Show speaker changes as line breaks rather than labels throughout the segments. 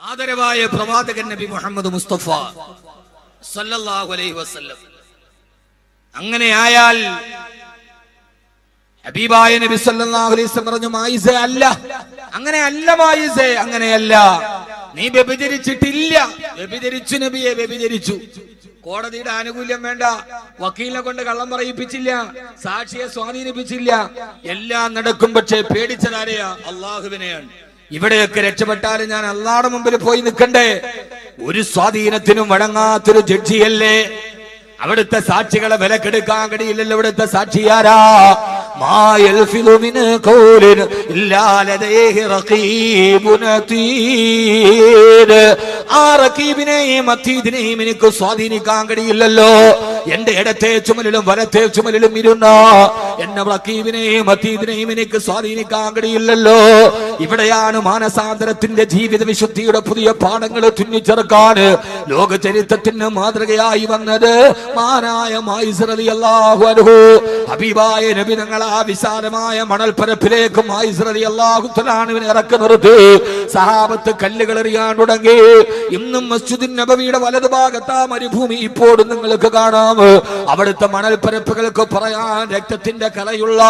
ആദരവായ പ്രവാചകൻ നബി മുഹമ്മദ് മുസ്തഫ സല്ലല്ലാഹു അലൈഹി വസല്ലം. അങ്ങനെ ആയാൽ ഹബീബായ നബി സല്ലല്ലാഹു അലൈഹി വസല്ലം പറഞ്ഞു മായിസ അല്ല. അങ്ങനെ അല്ല മായിസ അങ്ങനെയല്ല. നീ വ്യഭിചരിച്ചിട്ടില്ല. വ്യഭിചരിച്ചു നബിയെ വ്യഭിചരിച്ചു. കോടതിയുടെ ആനുകൂല്യം വേണ്ട. വക്കീലിനെ കൊണ്ട് കള്ളം പറയിപ്പിച്ചില്ല. സാക്ഷിയെ സ്വാധീനിപ്പിച്ചില്ല. എല്ലാം നടക്കും പക്ഷേ പേടിച്ചതാരെയാ? അള്ളാഹുവിനെയാണ് ഇവിടെയൊക്കെ രക്ഷപ്പെട്ടാലും ഞാൻ അള്ളാടെ മുമ്പിൽ പോയി നിൽക്കണ്ടേ? ഒരു സ്വാധീനത്തിനും വഴങ്ങാത്തൊരു ജഡ്ജിയല്ലേ? അവിടുത്തെ സാക്ഷികളെ വിലക്കെടുക്കാൻ കഴിയില്ലല്ലോ ഇവിടുത്തെ സാക്ഷിയാരാ. ആ എനിക്ക് സ്വാധീനിക്കാൻ കഴിയില്ലല്ലോ. എന്റെ ഇടത്തെ ചുമലിലും വലത്തെ ചുമലിലും ഇരുന്ന. എന്നെ വക്കീവിനെയും അതീതിനെയും എനിക്ക് സ്വാധീനിക്കാൻ കഴിയില്ലല്ലോ. ഇവിടെയാണ് മാനസാന്തരത്തിന്റെ ജീവിത വിശുദ്ധിയുടെ പുതിയ പാഠങ്ങൾ തുന്നിച്ചെറുക്കാൻ ലോക ചരിത്രത്തിന് മാതൃകയായി വന്നത് മാനായ അൻഹു. ഹബീബായ നബി ആ വിശാലമായ മണൽപ്പരപ്പിലേക്ക് മായിസ്രതി അല്ലാഹു തലാനുവിനെ ഇറക്കി നിർത്തി. സഹാബത്ത് കല്ലുകൾ എറിയാൻ തുടങ്ങി. ഇന്നും മസ്ജിദിൻ നബവിയുടെ വലതുഭാഗത്ത് ആ മരുഭൂമി ഇപ്പോഴും നിങ്ങൾക്ക് കാണാം. അവിടുത്തെ മണൽപ്പരപ്പുകൾക്ക് പറയാൻ രക്തത്തിന്റെ കലയുള്ള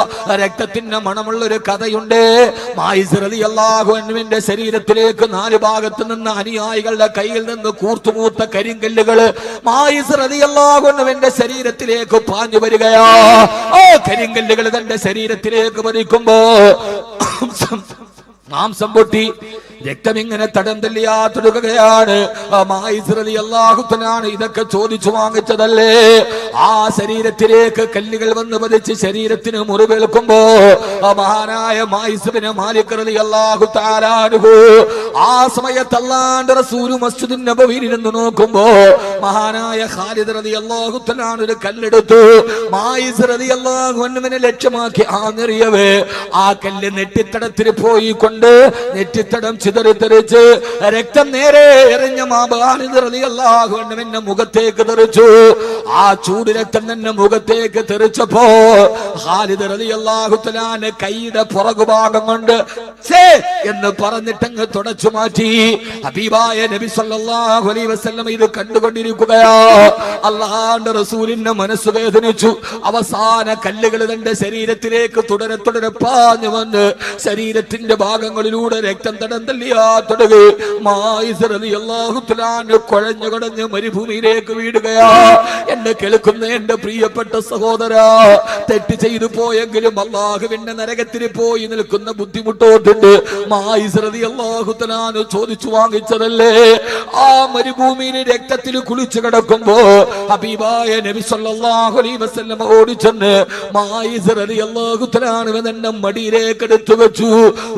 രക്തത്തിന്റെ മണമുള്ള ഒരു കഥയുണ്ട് ശരീരത്തിലേക്ക് നാല് ഭാഗത്ത് നിന്ന് അനുയായികളുടെ കയ്യിൽ നിന്ന് കൂർത്തുമൂത്ത കരിങ്കല്ലുകൾ അൻഹുവിന്റെ ശരീരത്തിലേക്ക് പാഞ്ഞു വരികയാ. ആ കരിങ്കല്ലുകൾ തന്റെ ശരീരത്തിലേക്ക് പതിക്കുമ്പോ മാംസം പൊട്ടി. രക്തം ഇങ്ങനെ തടം തല്ലിയാ തുടങ്ങുകയാണ് അള്ളാഹുത്തനാണ് ഇതൊക്കെ ചോദിച്ചു വാങ്ങിച്ചതല്ലേ? ആ ശരീരത്തിലേക്ക് കല്ലുകൾ വന്ന് പതിച്ച് ശരീരത്തിന് മുറിവേൽക്കുമ്പോ മഹാനായ മായിസുബിന് മാലിക്കറലി അള്ളാഹു താരാനുഭൂ ആ സമയത്ത് അല്ലാണ്ട് റസൂൽ മസ്ജിദിൻ നബവിയിരുന്ന് നോക്കുമ്പോ മഹാനായ ഖാലിദ് റതി അള്ളാഹുത്തനാണ് ഒരു കല്ലെടുത്തു. മായിസ് റതി അള്ളാഹുവിനെ ലക്ഷ്യമാക്കി ആ നിറിയവേ. ആ കല്ല് നെറ്റിത്തടത്തിൽ പോയി കൊണ്ട് നെറ്റിത്തടം ചിതറിത്തെറിച്ച് രക്തം നേരെ എറിഞ്ഞ മാബാനിന്റെ മുഖത്തേക്ക് തെറിച്ചു. ആ ചൂട് രക്തം തന്നെ മുഖത്തേക്ക് തെറിച്ചപ്പോ ഖാലിദ് റളിയല്ലാഹു അള്ളാഹുത്തലാന് കൈയുടെ പുറകുഭാഗം കൊണ്ട് എന്ന് പറഞ്ഞിട്ടങ്ങ് തുടച്ചു മാറ്റി. ഹബീബായ നബി സല്ലല്ലാഹു അലൈഹി വസല്ലം ഇത് കണ്ടുകൊണ്ടിരിക്കുകയാ. അള്ളാഹാന്റെ റസൂലിന്റെ മനസ്സ് വേദനിച്ചു. അവസാന കല്ലുകൾ തന്റെ ശരീരത്തിലേക്ക് തുടരെ തുടരെ പാഞ്ഞു വന്ന് ശരീരത്തിന്റെ ഭാഗങ്ങളിലൂടെ രക്തം തടം തല്ലിയാ തുടങ്ങി മായിസറിയാഹുത്തലാന് കുഴഞ്ഞു കടഞ്ഞ് മരുഭൂമിയിലേക്ക് വീടുകയാ എന്നെ കേൾക്കുന്ന എന്റെ പ്രിയപ്പെട്ട സഹോദര തെറ്റ് ചെയ്തു പോയെങ്കിലും അള്ളാഹുവിന്റെ നരകത്തിൽ പോയി നിൽക്കുന്ന ബുദ്ധിമുട്ടോട്ടുണ്ട്. മായിസ്രതി അള്ളാഹുത്തലാന് ചോദിച്ചു വാങ്ങിച്ചതല്ലേ? ആ മരുഭൂമിയിൽ രക്തത്തിൽ കുളിച്ചു കിടക്കുമ്പോ ഹബീബായ നബി സല്ലല്ലാഹു അലൈഹി വസല്ലം ഓടിച്ചെന്ന് മായിസറതി അള്ളാഹുത്തലാണ് എന്നെ മടിയിലേക്ക് എടുത്തു വെച്ചു.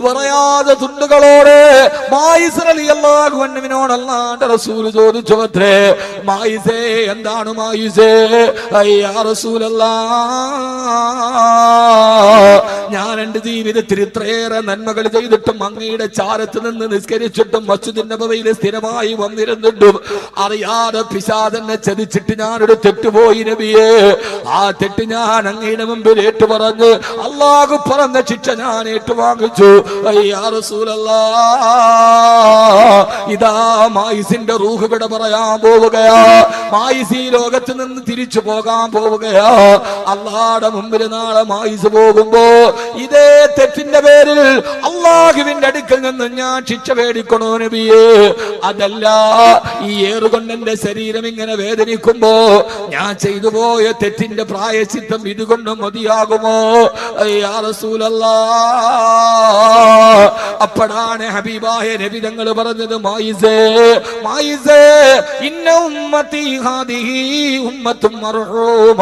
പറയാതെ തുണ്ടുകളോടെ റസൂൽ എന്താണ് ഞാൻ എന്റെ ജീവിതത്തിൽ ഇത്രയേറെ നന്മകൾ ചെയ്തിട്ടും അങ്ങയുടെ ചാരത്ത് നിന്ന് നിസ്കരിച്ചിട്ടും മസ്ജിദിന്റെ നബവിയിൽ സ്ഥിരമായി വന്നിരുന്നിട്ടും അറിയാതെ പിശാദെന്നെ ചതിച്ചിട്ട് ഞാനൊരു തെറ്റുപോയി നബിയേ. ആ തെറ്റ് ഞാൻ അങ്ങയുടെ മുമ്പിൽ ഏറ്റു പറഞ്ഞ് അള്ളാഹു പറഞ്ഞ ശിക്ഷ ഞാൻ ഏറ്റുവാങ്ങിച്ചു. അയ്യാ റസൂലല്ലാ ഇതാ മായിസിന്റെ റൂഹ് വിട പറയാൻ പോവുകയാ. മായിസ് ഈ ലോകത്ത് നിന്ന് തിരിച്ചു പോകാൻ പോവുകയാ. അള്ളാടെ മുമ്പിൽ നാളെ മായിസ് പോകുമ്പോ ഇതേ തെറ്റിന്റെ പേരിൽ അള്ളാഹുവിന്റെ അടുക്കൽ നിന്ന് ഞാൻ ശിക്ഷ മേടിക്കണോ നബിയേ? അതല്ല ഈ ഏറുകൊണ്ട് എന്റെ ശരീരം ഇങ്ങനെ വേദനിക്കുമ്പോ ഞാൻ ചെയ്തു പോയ തെറ്റിന്റെ പ്രായശിത്തം ഇതുകൊണ്ട് മതിയാകുമോ? അയ്യാ റസൂലല്ലാ. അപ്പോഴാണ് ഹബീബായ നബി തങ്ങൾ പറഞ്ഞത് മായിസേ മായിസേ ഇന്ന ഉമ്മത്തി ഹാദിഹി ഉമ്മത്തും മർഹൂമ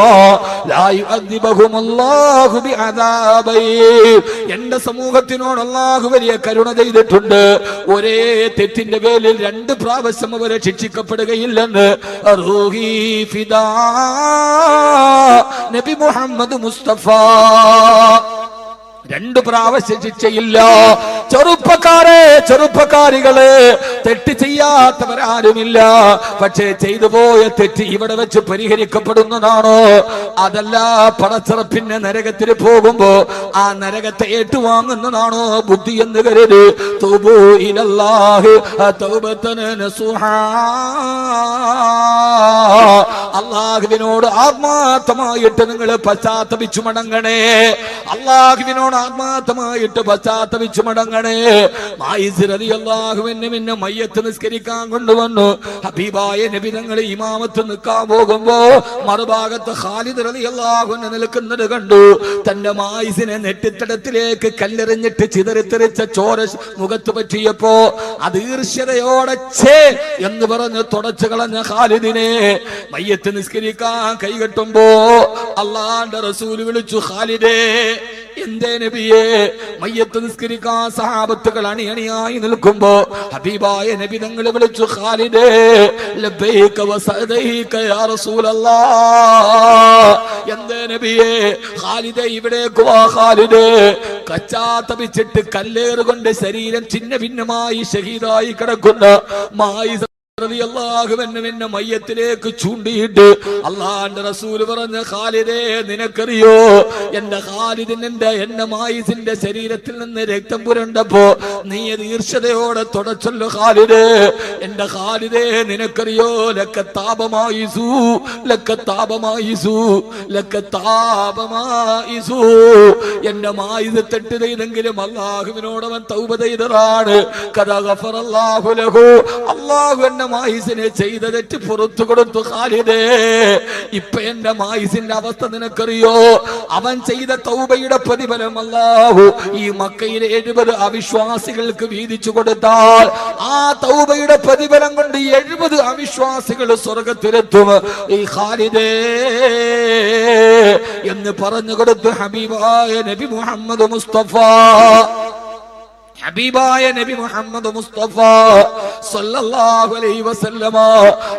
ലാ യുഅദ്ദിബഹും അല്ലാഹു ബിഅദാബൈ. എന്റെ സമൂഹത്തിനോട് അല്ലാഹു വലിയ കരുണ ചെയ്തിട്ടുണ്ട്. ഒരേ തെറ്റിന്റെ പേരിൽ രണ്ട് പ്രാവശ്യം അവരെ ശിക്ഷിക്കപ്പെടുകയില്ലെന്ന്. റൂഹി ഫിദാ നബി മുഹമ്മദ് മുസ്തഫ. രണ്ട് പ്രാവശ്യം ശിക്ഷയില്ല. ചെറുപ്പക്കാരെ ചെറുപ്പക്കാരികളെ തെറ്റ് ചെയ്യാത്തവരാരുമില്ല. പക്ഷേ ചെയ്തു പോയ തെറ്റ് ഇവിടെ വെച്ച് പരിഹരിക്കപ്പെടുന്നതാണോ? അതല്ല പടച്ചിറപ്പിന്റെ നരകത്തിൽ പോകുമ്പോ ആ നരകത്തെ ഏറ്റുവാങ്ങുന്നതാണോ? ബുദ്ധി എന്ന് കരുത്. അള്ളാഹുവിനോട് ആത്മാർത്ഥമായിട്ട് നിങ്ങൾ പശ്ചാത്തപിച്ചു മടങ്ങണേ. അള്ളാഹുവിനോട് ആത്മാർത്ഥമായിട്ട് പശ്ചാത്തപിച്ചു മടങ്ങണേ. അള്ളാഹുവിനെ പിന്നെ മയ്യത്ത് നിസ്കരിക്കാൻ കൊണ്ടുവന്നു. ഹബീബായ നബി ഞങ്ങൾ ഇമാമത്ത് നിൽക്കാൻ പോകുമ്പോ മറുഭാഗത്ത് ഖാലിദ് റലി അള്ളാഹുവിനെ നിൽക്കുന്നത് കണ്ടു. തന്റെ മായിസിനെ നെറ്റിത്തടത്തിലേക്ക് കല്ലെറിഞ്ഞിട്ട് ചിതറിത്തെറിച്ച ചോര മുഖത്ത് പറ്റിയപ്പോ അത് ഈർഷ്യതയോടെ ഛേ എന്ന് പറഞ്ഞ് തുടച്ചു കളഞ്ഞ ഖാലിദിനെ മയ്യത്ത് നിസ്കരിക്കാൻ കൈകെട്ടുമ്പോ അള്ളാന്റെ റസൂൽ വിളിച്ചു ഖാലിദേ എന്തേ നബിയെ മയ്യത്ത് നിസ്കരിക്കാൻ സഹാബത്തുകൾ അണിയണിയായി നിൽക്കുമ്പോ ഹബീബായ നബി തങ്ങൾ വിളിച്ചു ഖാലിദേ ലബ്ബൈക വസദൈക യാ റസൂലല്ലാഹ് എന്തേ നബിയെ ഖാലിദേ ഇവിടേക്ക് വാ ഖാലിദേ. കച്ചാത്തപിച്ചിട്ട് കല്ലേറുകൊണ്ട് ശരീരം ചിന്ന ഭിന്നമായി ഷഹീദായി കിടക്കുന്ന മായി എന്നെ മയ്യത്തിലേക്ക് ചൂണ്ടിയിട്ട് അള്ളാന്റെ റസൂൽ പറഞ്ഞ ഖാലിദേ നിനക്കറിയോ? എന്റെ ഖാലിദിന്റെ എന്റെ മായിസിന്റെ ശരീരത്തിൽ നിന്ന് രക്തം പുരണ്ടപ്പോ നീ അത് ഈർഷതയോടെ തുടച്ചല്ലോ ഖാലിദേ. എന്റെ ഖാലിദേ നിനക്കറിയോ? ലക്ക താപമായിസു ലക്ക താപമായിസു ലക്ക താപമായിസു. എന്റെ മായിസ് തെട്ട് ചെയ്തെങ്കിലും അള്ളാഹുവിനോടവൻ തൗബ ചെയ്തതാണ്. കഥ ഗഫറല്ലാഹു ലഹു. അള്ളാഹു എന്റെ മായിസിനെ ചെയ്ത തെറ്റ് പുറത്തു കൊടുത്തു ഖാലിദേ. ഇപ്പൊ എന്റെ മായിസിന്റെ അവസ്ഥ നിനക്കറിയോ? അവൻ ചെയ്ത തൗബയുടെ പ്രതിഫലം അല്ലാഹു. ഈ മക്കയിലെ എഴുപത് അവിശ്വാസികൾക്ക് വീതിച്ചു കൊടുത്താൽ ആ തൗബയുടെ പ്രതിഫലം കൊണ്ട് എഴുപത് അവിശ്വാസികൾ സ്വർഗത്തിലെത്തും. ഈ ഖാലിദേ എന്ന് പറഞ്ഞു കൊടുത്തു ഹബീബായ നബി മുഹമ്മദ് മുസ്തഫ ഹബീബായ നബി മുഹമ്മദ് മുസ്തഫ സല്ലല്ലാഹു അലൈഹി വസല്ലമ.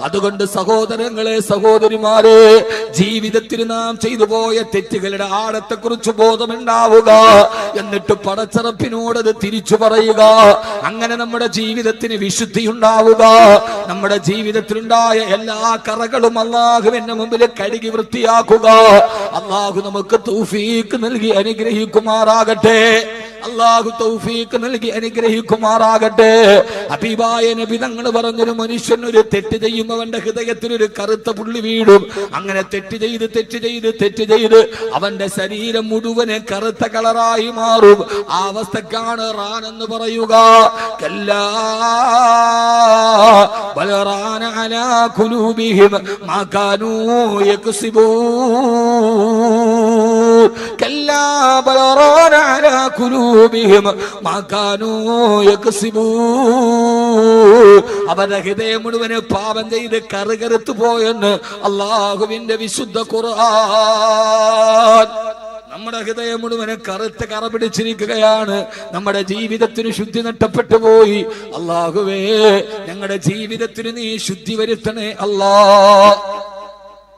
അതുകൊണ്ട് സഹോദരങ്ങളെ സഹോദരിമാരെ ജീവിതത്തിൽ നാം ചെയ്തു പോയ തെറ്റുകളുടെ ആഴത്തെ കുറിച്ച് ബോധമുണ്ടാവുക. എന്നിട്ട് പടച്ചറപ്പിനോട് അത് തിരിച്ചു പറയുക. അങ്ങനെ നമ്മുടെ ജീവിതത്തിന് വിശുദ്ധി ഉണ്ടാവുക നമ്മുടെ ജീവിതത്തിലുണ്ടായ എല്ലാ കറകളും അള്ളാഹുവിന്റെ മുമ്പിൽ കഴുകി വൃത്തിയാക്കുക. അള്ളാഹു നമുക്ക് തൂഫീക്ക് നൽകി അനുഗ്രഹിക്കുമാറാകട്ടെ. അള്ളാഹു തൗഫീക്ക് നൽകി അനുഗ്രഹിക്കുമാറാകട്ടെ. അഭിപായ നബി തങ്ങൾ പറഞ്ഞൊരു മനുഷ്യൻ ഒരു തെറ്റ് ചെയ്യുമ്പോൾ അവന്റെ ഹൃദയത്തിൽ ഒരു കറുത്ത പുള്ളി വീടും അങ്ങനെ തെറ്റ് ചെയ്ത് തെറ്റ് ചെയ്ത് തെറ്റ് ചെയ്ത് അവന്റെ ശരീരം മുഴുവൻ കറുത്ത കളറായി മാറും. ആ അവസ്ഥക്കാണ് റാൻ എന്ന് പറയുക. കല്ലാ അവരുടെ ഹൃദയം മുഴുവൻ പാപം ചെയ്ത് കറുകറുത്തു പോയെന്ന് അള്ളാഹുവിന്റെ വിശുദ്ധ ഖുർആൻ. നമ്മുടെ ഹൃദയം മുഴുവനും കറുത്ത് കറ പിടിച്ചിരിക്കുകയാണ് നമ്മുടെ ജീവിതത്തിന് ശുദ്ധി നഷ്ടപ്പെട്ടു പോയി. അള്ളാഹുവേ ഞങ്ങളുടെ ജീവിതത്തിന് നീ ശുദ്ധി വരുത്തണേ അല്ലാ.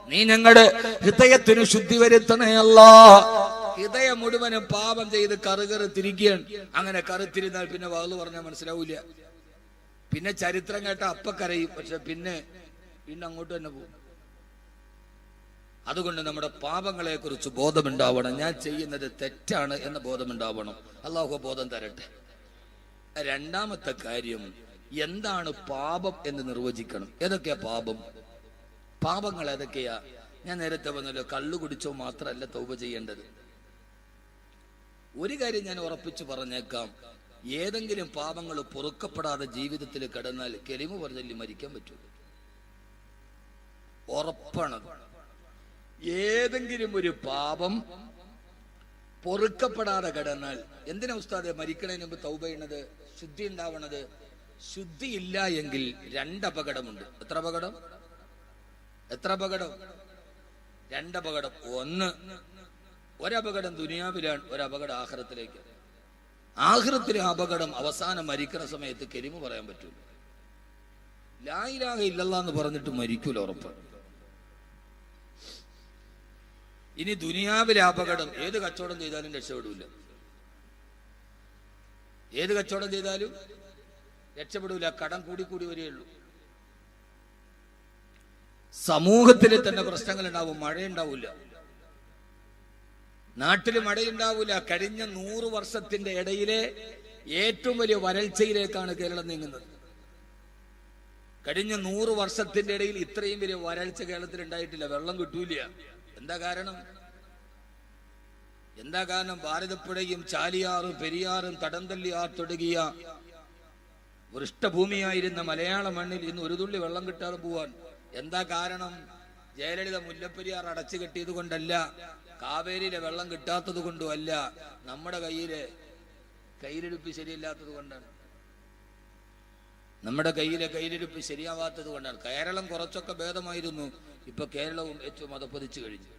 നീ ഞങ്ങളുടെ ഹൃദയത്തിന് ശുദ്ധി വരുത്തണേ അല്ലാ. ഹൃദയം മുഴുവനും പാപം ചെയ്ത് കറുകറുത്തിരിക്കുകയാണ് അങ്ങനെ കറുത്തിരുന്നാൽ പിന്നെ വാൾ പറഞ്ഞാൽ മനസ്സിലാവൂല പിന്നെ ചരിത്രം കേട്ട അപ്പ കരയും. പക്ഷെ പിന്നെ പിന്നെ അങ്ങോട്ട് തന്നെ പോകും. അതുകൊണ്ട് നമ്മുടെ പാപങ്ങളെ കുറിച്ച് ബോധമുണ്ടാവണം. ഞാൻ ചെയ്യുന്നത് തെറ്റാണ് എന്ന ബോധമുണ്ടാവണം. അള്ളാഹു ബോധം തരട്ടെ. രണ്ടാമത്തെ കാര്യം എന്താണ് പാപം എന്ന് നിർവചിക്കണം. ഏതൊക്കെയാ പാപം? പാപങ്ങൾ ഏതൊക്കെയാ? ഞാൻ നേരത്തെ പറഞ്ഞല്ലോ കള്ളു കുടിച്ചോ മാത്രമല്ല തൗപ ചെയ്യേണ്ടത്. ഒരു കാര്യം ഞാൻ ഉറപ്പിച്ചു പറഞ്ഞേക്കാം. ഏതെങ്കിലും പാപങ്ങൾ പൊറുക്കപ്പെടാതെ ജീവിതത്തിൽ കിടന്നാൽ കെലിമ പറഞ്ഞല്ലി മരിക്കാൻ പറ്റൂ. ഉറപ്പാണ്. ഏതെങ്കിലും ഒരു പാപം പൊറുക്കപ്പെടാതെ കിടന്നാൽ എന്തിനാ ഉസ്താദെ മരിക്കണതിന് മുമ്പ് തൗബ ശുദ്ധി ഉണ്ടാവണത്? ശുദ്ധി ഇല്ല എങ്കിൽ രണ്ടപകടമുണ്ട്. എത്ര അപകടം? എത്ര അപകടം? രണ്ടപകടം. ഒന്ന് ഒരപകടം ദുനിയാവിലാണ് ഒരപകടം ആഹ്റത്തിലേക്ക്. ആഹ്റത്തിലെ അപകടം അവസാനം മരിക്കുന്ന സമയത്ത് കെരിമ പറയാൻ പറ്റൂല. ലായിലാഹ ഇല്ലല്ല എന്ന് പറഞ്ഞിട്ട് മരിക്കൂല ഉറപ്പ്. ഇനി ദുനിയാവിലെ അപകടം ഏത് കച്ചവടം ചെയ്താലും രക്ഷപ്പെടില്ല ഏത് കച്ചവടം ചെയ്താലും രക്ഷപ്പെടൂല കടം കൂടി കൂടി വരികയുള്ളൂ സമൂഹത്തിൽ തന്നെ പ്രശ്നങ്ങൾ ഉണ്ടാവും മഴ ഉണ്ടാവില്ല നാട്ടിൽ മഴയുണ്ടാവില്ല കഴിഞ്ഞ നൂറ് വർഷത്തിന്റെ ഇടയിലെ ഏറ്റവും വലിയ വരൾച്ചയിലേക്കാണ് കേരളം നീങ്ങുന്നത്. കഴിഞ്ഞ നൂറ് വർഷത്തിന്റെ ഇടയിൽ ഇത്രയും വലിയ വരൾച്ച കേരളത്തിൽ ഉണ്ടായിട്ടില്ല. വെള്ളം കിട്ടൂല എന്താ കാരണം? എന്താ കാരണം? ഭാരതപ്പുഴയും ചാലിയാറും പെരിയാറും തടംതല്ലിയാർ തുടങ്ങിയ വൃഷ്ടഭൂമിയായിരുന്ന മലയാള മണ്ണിൽ ഇന്ന് ഒരു തുള്ളി വെള്ളം കിട്ടാതെ പോവാൻ എന്താ കാരണം? ജയലളിത മുല്ലപ്പെരിയാർ അടച്ചു കെട്ടിയത് കൊണ്ടല്ല കാവേരിയിലെ വെള്ളം കിട്ടാത്തത് കൊണ്ടും അല്ല നമ്മുടെ കയ്യിലെ കയ്യിലെടുപ്പ് ശരിയല്ലാത്തത് കൊണ്ടാണ്. നമ്മുടെ കയ്യിലെ കയ്യിലെടുപ്പ് ശരിയാവാത്തത് കൊണ്ടാണ്. കേരളം കുറച്ചൊക്കെ ഭേദമായിരുന്നു ഇപ്പൊ കേരളവും ഏറ്റവും മതപ്പൊതിച്ചു കഴിഞ്ഞു.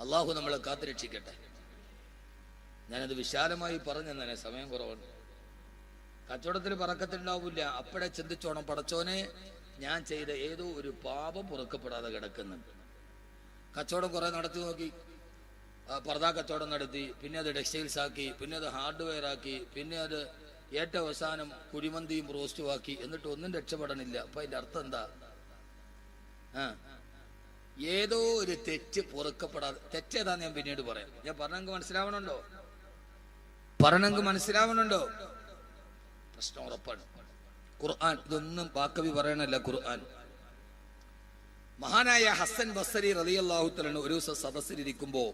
അള്ളാഹു നമ്മളെ കാത്തുരക്ഷിക്കട്ടെ. ഞാനത് വിശാലമായി പറഞ്ഞു തന്നെ സമയം കുറവുണ്ട് കച്ചവടത്തിൽ പറക്കത്തുണ്ടാവില്ല. അപ്പോഴെ ചിന്തിച്ചോണം പടച്ചോനെ ഞാൻ ചെയ്ത ഏതോ ഒരു പാപം പുറക്കപ്പെടാതെ കിടക്കുന്നുണ്ട്. കച്ചവടം കുറെ നടത്തി നോക്കി. പർദാ കച്ചവടം നടത്തി പിന്നെ അത് ടെക്സ്റ്റൈൽസ് ആക്കി പിന്നെ അത് ഹാർഡ്വെയർ ആക്കി പിന്നെ അത് ഏറ്റവും അവസാനം കുഴിമന്തിയും റോസ്റ്റും ആക്കി എന്നിട്ട് ഒന്നും രക്ഷപ്പെടണില്ല. അപ്പൊ അതിന്റെ അർത്ഥം എന്താ? ഏതോ ഒരു തെറ്റ് പൊറുക്കപ്പെടാതെ തെറ്റേതാന്ന് ഞാൻ പിന്നീട് പറയാം. ഞാൻ പറഞ്ഞെങ്കിൽ മനസ്സിലാവണുണ്ടോ? പറഞ്ഞെങ്കിൽ മനസ്സിലാവണുണ്ടോ? പ്രശ്നം ഉറപ്പാണ്. ഖുർആൻ ഇതൊന്നും പാക്കവി പറയണല്ല ഖുർആൻ. മഹാനായ ഹസൻ ബസരി റളിയല്ലാഹു തആല ഒരു ദിവസം സദസ്സിലിരിക്കുമ്പോ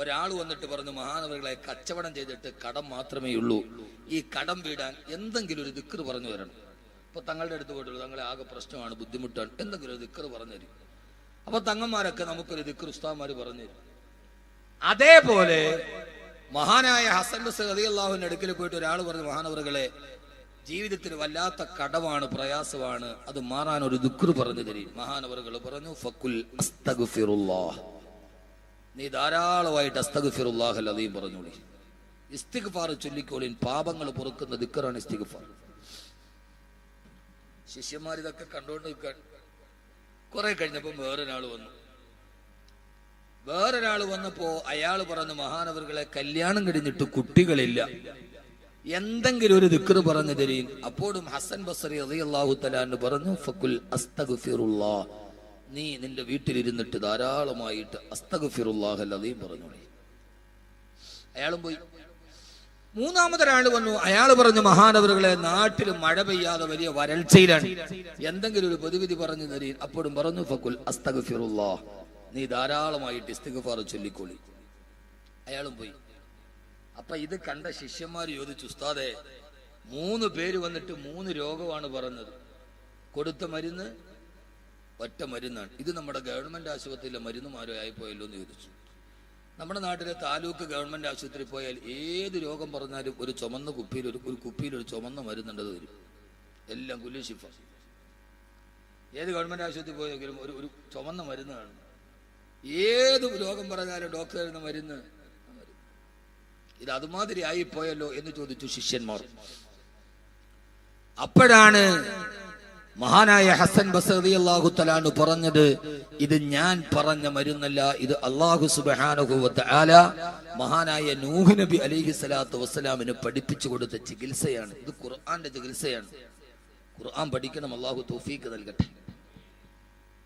ഒരാൾ വന്നിട്ട് പറഞ്ഞു മഹാനവരുകളെ കച്ചവടം ചെയ്തിട്ട് കടം മാത്രമേ ഉള്ളൂ. ഈ കടം വീടാൻ എന്തെങ്കിലും ഒരു ദിക്കർ പറഞ്ഞു തരണം. അപ്പൊ തങ്ങളുടെ അടുത്ത് പോയിട്ടുള്ളൂ തങ്ങളെ ആകെ പ്രശ്നമാണ് ബുദ്ധിമുട്ടാണ്. എന്തെങ്കിലും ഒരു ദിക്കർ പറഞ്ഞു തരും. അപ്പൊ തങ്ങന്മാരൊക്കെ നമുക്കൊരു ദിക്കർ ഉസ്താദ്മാര് പറഞ്ഞു തരും. അതേപോലെ മഹാനായ ഹസൻ ബസ് റതിയല്ലാഹുവിന്റെ അടുക്കൽ പോയിട്ട് ഒരാൾ പറഞ്ഞു മഹാനവറുകളെ ജീവിതത്തിൽ വല്ലാത്ത കടവാണ് പ്രയാസമാണ്. അത് മാറാൻ ഒരു ദുഃഖർ പറഞ്ഞു തരും. മഹാനവറുകൾ പറഞ്ഞു ഫക്കുൽ നീ ധാരാളമായിട്ട് അസ്തഗ്ഫിറുല്ലാഹ് അല്ലതീം പറഞ്ഞോളി. ഇസ്തിഗ്ഫാർ ചൊല്ലിക്കോളിൻ പാപങ്ങൾ പൊറുക്കുന്ന ദിക്കറാണ് ഇസ്തിഗ്ഫാർ. ശിഷ്യന്മാർ ഇതൊക്കെ കണ്ടുകൊണ്ട് നിൽക്കാൻ. കുറെ കഴിഞ്ഞപ്പോ വേറൊരാൾ വന്നു. വേറൊരാൾ വന്നപ്പോ അയാൾ പറഞ്ഞു മഹാനവറുകളെ കല്യാണം കഴിഞ്ഞിട്ട് കുട്ടികളില്ല. എന്തെങ്കിലും ഒരു ദിക്ർ പറഞ്ഞു തരീൻ. അപ്പോഴും ഹസൻ ബസറി റളിയല്ലാഹു തലാന്ന് പറഞ്ഞു ഫക്കുൽ അസ്തഗ്ഫിറുല്ലാ. നീ നിന്റെ വീട്ടിലിരുന്നിട്ട് ധാരാളമായിട്ട് അസ്തഗ്ഫിറുല്ലാഹ് അല്ലതീം പറഞ്ഞോളി. അയാളും പോയി. മൂന്നാമതൊരാൾ വന്നു. അയാൾ പറഞ്ഞു മഹാനവറുകളെ നാട്ടിൽ മഴ പെയ്യാതെ വലിയ വരൾച്ചയിലാണ്. എന്തെങ്കിലും ഒരു പൊതുവിധി പറഞ്ഞു തരീൻ. അപ്പോഴും പറഞ്ഞു ഫക്കുൽ അസ്തഗ്ഫിറുല്ലാ. നീ ധാരാളമായിട്ട് ഇസ്തഗുഫാർ ചൊല്ലിക്കോളി. അയാളും പോയി. അപ്പൊ ഇത് കണ്ട ശിഷ്യന്മാർ ചോദിച്ചു ഉസ്താദെ മൂന്ന് പേര് വന്നിട്ട് മൂന്ന് രോഗമാണ് പറഞ്ഞത് കൊടുത്ത മരുന്ന് ഒറ്റ മരുന്നാണ്. ഇത് നമ്മുടെ ഗവൺമെന്റ് ആശുപത്രിയിലെ മരുന്നുമാരോ ആയിപ്പോയല്ലോ എന്ന് ചോദിച്ചു. നമ്മുടെ നാട്ടിലെ താലൂക്ക് ഗവൺമെന്റ് ആശുപത്രി പോയാൽ ഏത് രോഗം പറഞ്ഞാലും ഒരു ചുമന്ന കുപ്പിയിൽ ഒരു ഒരു കുപ്പിയിൽ ഒരു ചുമന്ന മരുന്നുണ്ടത് വരും. എല്ലാം കുല്ലു ഷിഫ ഏത് ഗവൺമെന്റ് ആശുപത്രി പോയെങ്കിലും ഒരു ഒരു ചുമന്ന മരുന്ന് കാണും ഏത് രോഗം പറഞ്ഞാലും ഡോക്ടർ തരുന്ന മരുന്ന് ഇത് അതുമാതിരി ആയിപ്പോയല്ലോ എന്ന് ചോദിച്ചു ശിഷ്യന്മാർ. അപ്പോഴാണ് മഹാനായ ഹസൻ ബസറി അള്ളാഹു തലാണ് പറഞ്ഞത് ഇത് ഞാൻ പറഞ്ഞ മരുന്നല്ല ഇത് അള്ളാഹു സുബാനുഭവത്ത് ആല മഹാനായ നൂഹ് നബി അലിഹി സ്വലാത്തു വസ്സലാമിന് പഠിപ്പിച്ചു കൊടുത്ത ചികിത്സയാണ്. ഇത് ഖുർആന്റെ ചികിത്സയാണ്. ഖുർആൻ പഠിക്കണം അള്ളാഹു തൗഫീക്ക് നൽകട്ടെ.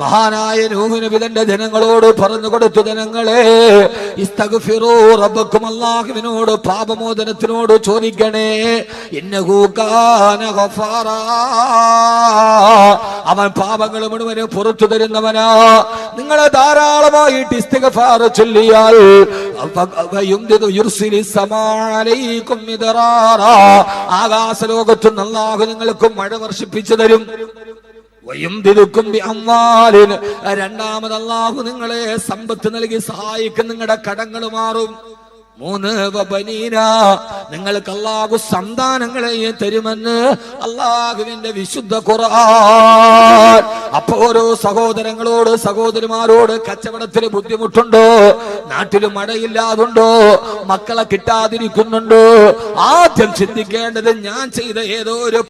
മഹാനായ നൂഹ് നബി തന്റെ ജനങ്ങളോട് പറഞ്ഞു കൊടുത്തു ജനങ്ങളെ ഇസ്തഗ്ഫിറൂ റബ്ബക്കും അല്ലാഹുവിനോട് പാപമോചനത്തിനോട് ചോദിക്കണേ. ഇന്നഹു അവൻ പാപങ്ങൾ മുഴുവനും പുറത്തു തരുന്നവനാ. നിങ്ങളെ ധാരാളമായിട്ട് ഇസ്തിഗ്ഫാർ ചൊല്ലിയാൽ ആകാശ ലോകത്ത് അല്ലാഹു നിങ്ങൾക്ക് മഴ വർഷിപ്പിച്ചു തരും. രണ്ടാമത് അള്ളാഹു നിങ്ങളെ സമ്പത്ത് നൽകി സഹായിക്കും നിങ്ങളുടെ കടങ്ങൾ മാറും. മൂന്ന് നിങ്ങൾക്ക് അള്ളാഹു സന്താനങ്ങളെയും തരുമെന്ന് അള്ളാഹുവിന്റെ വിശുദ്ധ ഖുർആൻ. അപ്പൊ ഓരോ സഹോദരങ്ങളോട് സഹോദരിമാരോട് കച്ചവടത്തിന് ബുദ്ധിമുട്ടുണ്ടോ? നാട്ടിൽ മഴയില്ലാതുണ്ടോ? മക്കളെ കിട്ടാതിരിക്കുന്നുണ്ടോ? ആദ്യം ചിന്തിക്കേണ്ടത് ഞാൻ ചെയ്ത ഏതോ ഒരു